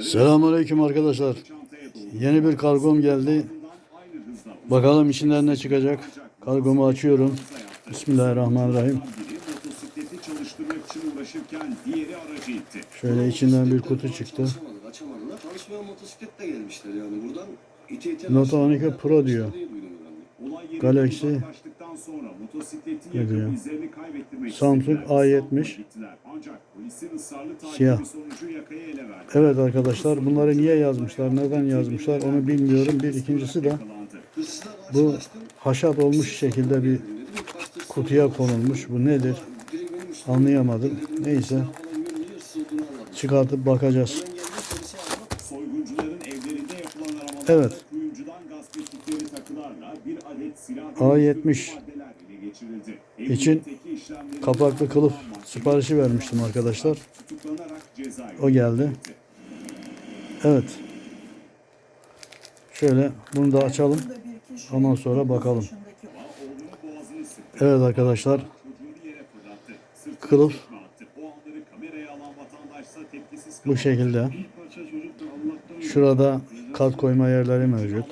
Selamünaleyküm arkadaşlar. Yeni bir kargom geldi. Bakalım içinden ne çıkacak. Kargomu açıyorum. Bismillahirrahmanirrahim. Şöyle içinden bir kutu çıktı. Note başlayan 12 Pro diyor. Galaxy uzaklaştıktan sonra motosikletin ne diyor? Samsung istediler. A70. Samsun'a gittiler. Ancak polisin ısrarlı takibi Siyah. Evet arkadaşlar bunları niye yazmışlar, neden yazmışlar onu bilmiyorum. Bir ikincisi de bu haşat olmuş şekilde bir kutuya konulmuş. Bu nedir? Anlayamadım. Neyse çıkartıp bakacağız. Evet. kuyumcudan gasp ettikleri takılarla bir adet silah ve A70 uyuşturucu maddeler ele geçirildi. için kapaklı kılıf siparişi vermiştim arkadaşlar. O geldi. Evet. Şöyle bunu da açalım. Ondan sonra bakalım. Evet arkadaşlar Kılıf. bu şekilde. Şurada kat koyma yerleri mevcut.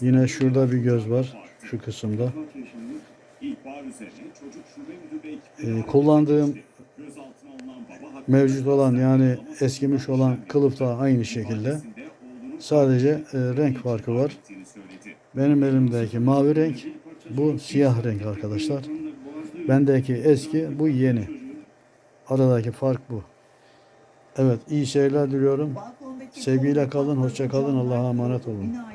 Yine şurada bir göz var. Şu kısımda. kaç yaşında. Mevcut olan yani eskimiş olan kılıf da aynı şekilde. Sadece e, renk farkı var. Benim elimdeki mavi renk, bu siyah renk arkadaşlar. Bendeki eski, bu yeni. Aradaki fark bu. Evet, iyi seyirler diliyorum. Sevgiyle kalın, hoşça kalın. Allah'a emanet olun.